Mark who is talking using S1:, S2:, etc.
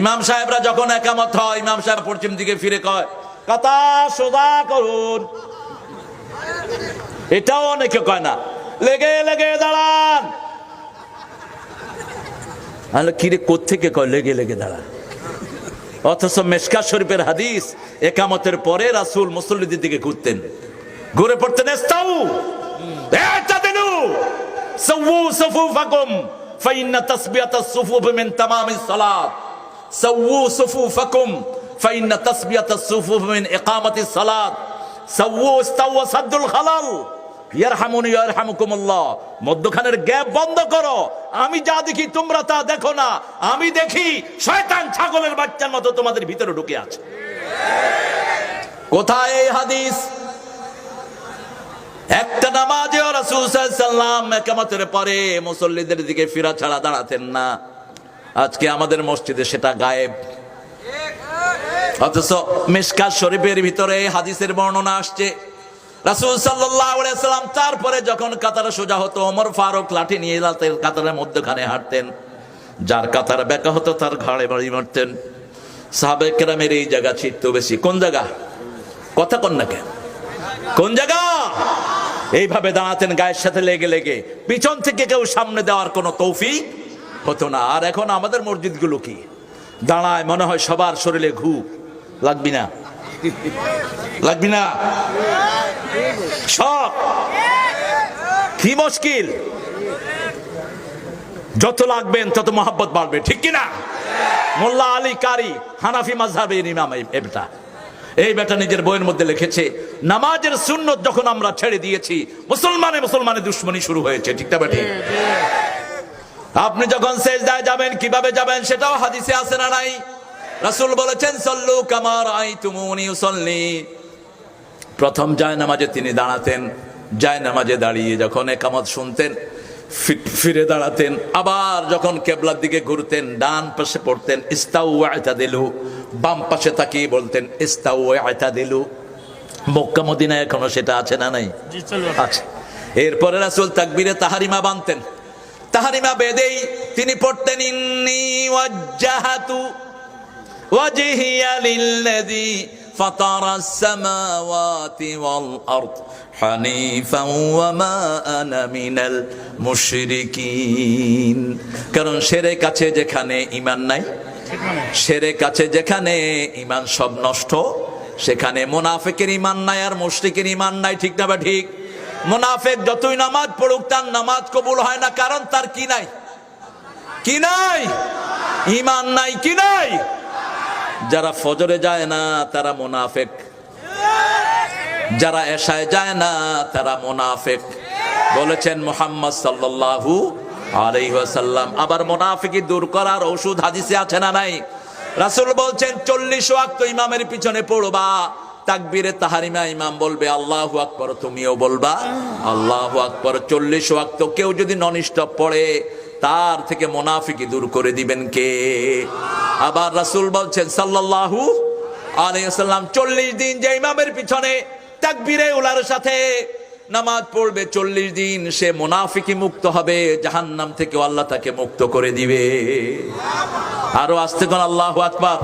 S1: ইমাম সাহেবরা যখন একামত হয়, ইমাম সাহেব পশ্চিম দিকে ফিরে কয় কথা সোজা করুন। এটাও অনেকে কয় না। লেগে লেগে, দাঁড়ান। কিরে কোথেকে কয়, লেগে লেগে অথচ মেশকা শরীফের হাদিস, একামতের পরে রাসুল মুসল্লিদের দিকে ঘুরতেন। ঘুরে পড়তেন, এস্তাউ সফু ফাকুম ফাইন্না তাসবিয়াতাস সুফুফ সালাত। সুফু ফকুম সুফুফ মিন ইকামাতিস সালাত। খালাল। ইয়ারহামুনি ইয়ারহামুকুমুল্লাহ। মধ্যখানের গ্যাপ বন্ধ করো। আমি যা দেখি তোমরা তা দেখো না। আমি দেখি শয়তান ছাগলের বাচ্চার মতো তোমাদের ভিতরে ঢুকে আছে। কোথায় এই হাদিস? একটা নামাজে রাসূল সাল্লাল্লাহু আলাইহি ওয়াসাল্লাম একামতের পরে মুসল্লিদের দিকে ফিরা ছাড়া দাঁড়াতেন না। আজকে আমাদের মসজিদে সেটা গায়েব। অথচ মিশকাত শরীফের ভিতরে হাদিসের বর্ণনা আসছে। রাসূল সাল্লাম তারপরে যখন কাতারে সোজা হতো অমর ফারুক লাঠি নিয়ে রাতের কাতারের মধ্যখানে হাঁটতেন। যার কাতার বেঁকা হতো, তার ঘাড়ে বাড়ি মারতেন। সাহাবে কেরামের এই জায়গা ছিটতো বেশি। কোন জায়গা? কথা কন না কেন? কোন জায়গা? এইভাবে দাঁড়াতেন গায়ের সাথে লেগে লেগে। পিছন থেকে কেউ সামনে দেওয়ার কোনো তৌফিক হতো না। আর এখন আমাদের মসজিদগুলো কি? দাঁড়ায়, মনে হয় সবার শরীরে ঘু। লাগবি না? লাগবি না? সব? কি মুশকিল? যত লাগবেন, তত মহাব্বত বাড়বে। ঠিক কিনা মোল্লা আলী কারি, হানাফি মাজহাবের ইমাম এই বেটা। নিজের বইয়ের মধ্যে লিখেছে, নামাজের সুন্নত যখন আমরা ছেড়ে দিয়েছি, মুসলমানে মুসলমানে দুশ্মনী শুরু হয়েছে। ঠিক না বেটি? আপনি যখন শেষ সেজদায় যাবেন কীভাবে যাবেন সেটাও হাদিসে আছে না নাই? রাসূল বলেছেন সল্লু কামার আই তুমুনি উসল্লি প্রথম যায় নামাজে তিনি দাঁড়াতেন যায় নামাজে দাঁড়িয়ে যখন একামত শুনতেন ফিরে দাঁড়াতেন আবার যখন কেবলার দিকে ঘুরতেন ডান পাশে পড়তেন ইস্তাউ আয়তা দিলু বাম পাশে তাকিয়ে বলতেন ইস্তাউ আয়তা দিলু মক্কা মদিনায় এখনও সেটা আছে না নাই? আছে। এরপরে রাসুল তাকবীরে তাহারিমা বানতেন। তাহারিমা বেদেই তিনি পড়তেন ইন্নি ওয়াজ্জাহাতু وجهي للذي فطر السماوات والأرض حنيفا وما أنا من المشركين কারণ সেরে কাছে যেখানে ইমান নাই সেরে কাছে যেখানে ইমান সব নষ্ট সেখানে মোনাফেকের ইমান নাই আর মুশরিকের ইমান নাই ঠিক না বা ঠিক মোনাফেক যতই নামাজ পড়ুক, তার নামাজ কবুল হয় না, কারণ তার কি নাই? কি নাই? ইমান নাই, কি নাই? যারা ফজরে যায় না, তারা মোনাফেক। যারা এশায় যায় না, তারা মোনাফেক। বলেছেন মোহাম্মদ সাল্লাল্লাহু আলাইহি ওয়াসাল্লাম। আবার মোনাফিকি দূর করার ওষুধ হাদিসে আছে না নাই? রাসুল বলছেন, চল্লিশ ওয়াক্ত ইমামের পিছনে পড়বা। তাকবীরে তাহারিমা ইমাম বলবে, আল্লাহ আকবার। তুমিও বলবা, আল্লাহু আকবার। চল্লিশ ওয়াক্ত কেউ যদি নন স্টপ পড়ে, তার থেকে মোনাফিকি দূর করে দিবেন কে? আবার রাসূল বলছেন, সাল্লাল্লাহু আলাইহিসাল্লাম চল্লিশ দিন যে ইমামের পিছনে তাকবীরে উলার সাথে নামাজ পড়বে, চল্লিশ দিন সে মোনাফিকি মুক্ত হবে, জাহান্নাম থেকে আল্লাহ তাকে মুক্ত করে দিবে। আরও আসতে কোন আল্লাহ আকবার।